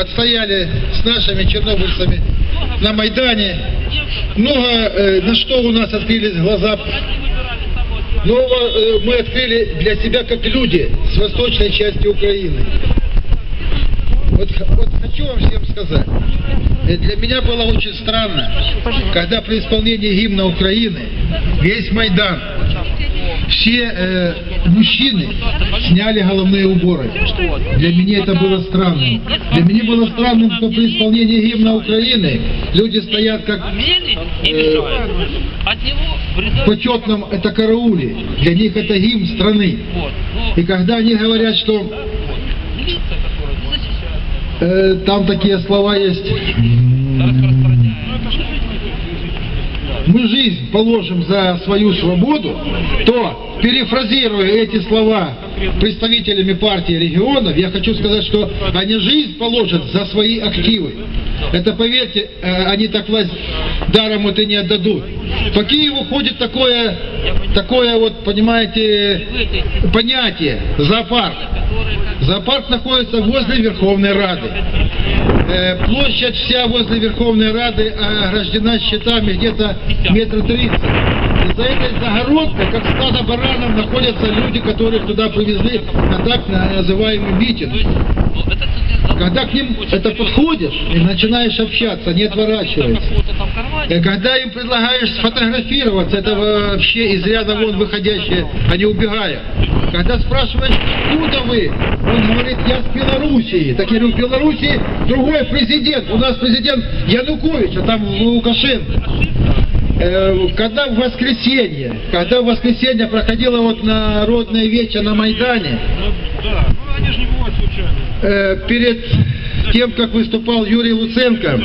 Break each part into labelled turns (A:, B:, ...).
A: отстояли с нашими чернобыльцами на Майдане. Много э, на что у нас открылись глаза. Нового э, мы открыли для себя как люди с восточной части Украины. Вот, вот хочу вам всем сказать, э, для меня было очень странно, когда при исполнении гимна Украины весь Майдан, все э, мужчины сняли головные уборы. Для меня это было странным. Для меня было странным, что при исполнении гимна Украины люди стоят как Э, в почетном это карауле. Для них это гимн страны. И когда они говорят, что э, там такие слова есть. Мы жизнь положим за свою свободу, то, перефразируя эти слова представителями партии регионов, я хочу сказать, что они жизнь положат за свои активы. Это, поверьте, э, они так власть даром это не отдадут. По Киеву ходит такое, такое вот, понимаете, понятие, зоопарк. Зоопарк находится возле Верховной Рады. Э, Площадь вся возле Верховной Рады ограждена щитами где-то метра тридцать. И за этой загородкой, как стадо баранов, находятся люди, которых туда привезли на так называемый митинг. Когда к ним это подходишь и начинаешь общаться, не отворачиваясь. Когда им предлагаешь сфотографироваться, это вообще из ряда вон выходящее, они убегают. Когда спрашиваешь, откуда вы, он говорит, я с Белоруссии. Так я говорю, в Белоруссии другой президент. У нас президент Янукович, а там Лукашенко. Э, Когда в воскресенье, когда в воскресенье проходила вот народная вечер на Майдане,
B: Да, ну случайно.
A: э, перед тем, как выступал Юрий Луценко,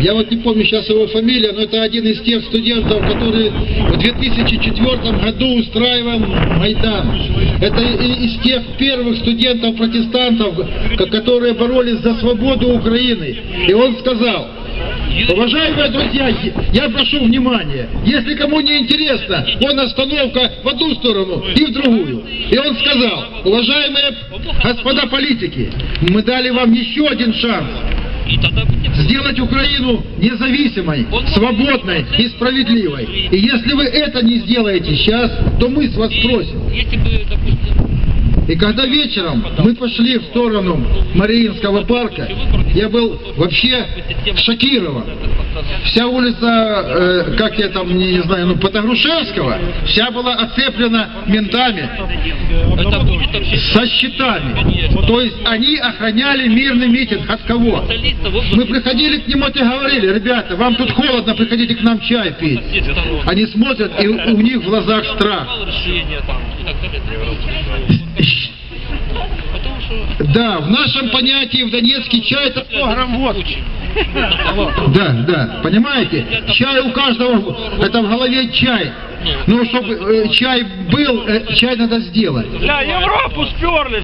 A: я вот не помню сейчас его фамилия, но это один из тех студентов, который в 2004 году устраивал Майдан. Это из тех первых студентов-протестантов, ко- которые боролись за свободу Украины. И он сказал, Уважаемые друзья, я прошу внимания. Если кому не интересно, вон остановка в одну сторону и в другую. И он сказал, уважаемые господа политики, мы дали вам еще один шанс Сделать Украину независимой, свободной и справедливой. И если вы это не сделаете сейчас, то мы с вас спросим. И когда вечером мы пошли в сторону Мариинского парка, я был вообще шокирован. Вся улица, э, как я там, не, не знаю, ну, Потогрушевского, вся была оцеплена ментами со щитами. То есть они охраняли мирный митинг. От кого? Мы приходили к нему и говорили, ребята, вам тут холодно, приходите к нам чай пить. Они смотрят, и у них в глазах страх. Да, в нашем понятии в Донецке чай это 100 грамм водки. Да, да, понимаете? Чай у каждого, это в голове чай. Но чтобы э, чай был, э, чай надо сделать.
B: Бля, Европу сперли!